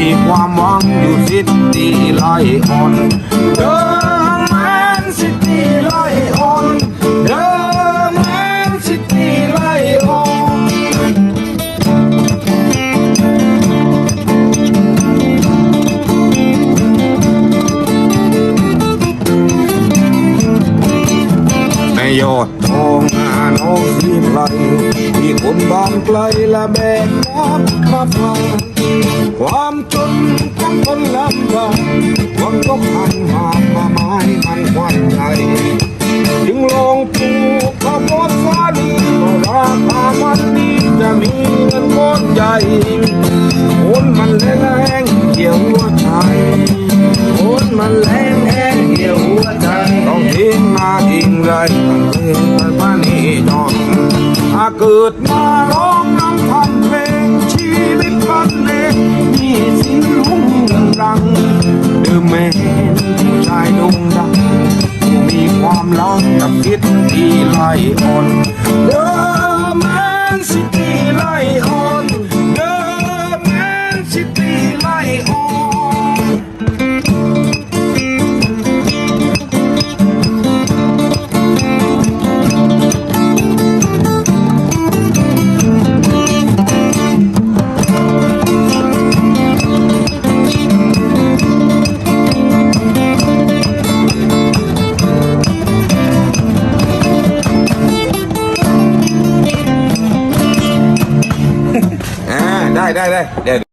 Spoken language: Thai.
มีความหวังอยู่ซิตี้ไลออนเดิน ยอดทองอาน้องสีไพรที่คนบ้านไกลและแบกน้ำมาฟังความจนของคนลำบากคนก็พันหากมาไม้มันควันใจจึงลองปลูกข้าวโพดฟ้าดีก็ราคามันดีจะมีเงินก้อนใหญ่คนมันแรงๆเกี่ยวหัวใจคนมันแรงแหงเหี่ยวหัวใจ ทิ้งมาทิ้งไรตั้งเลงไปบ้านนี้จอนถ้าเกิดมาร้องนำพันเพลงชีวิตพันเลงมีสิ่งลุ่งรังดื่มแม่ผู้ชายดุงดังมีความลังกับคิดที่ไหลอ่อนเดิม ได้ได้ได้เดี๋ยว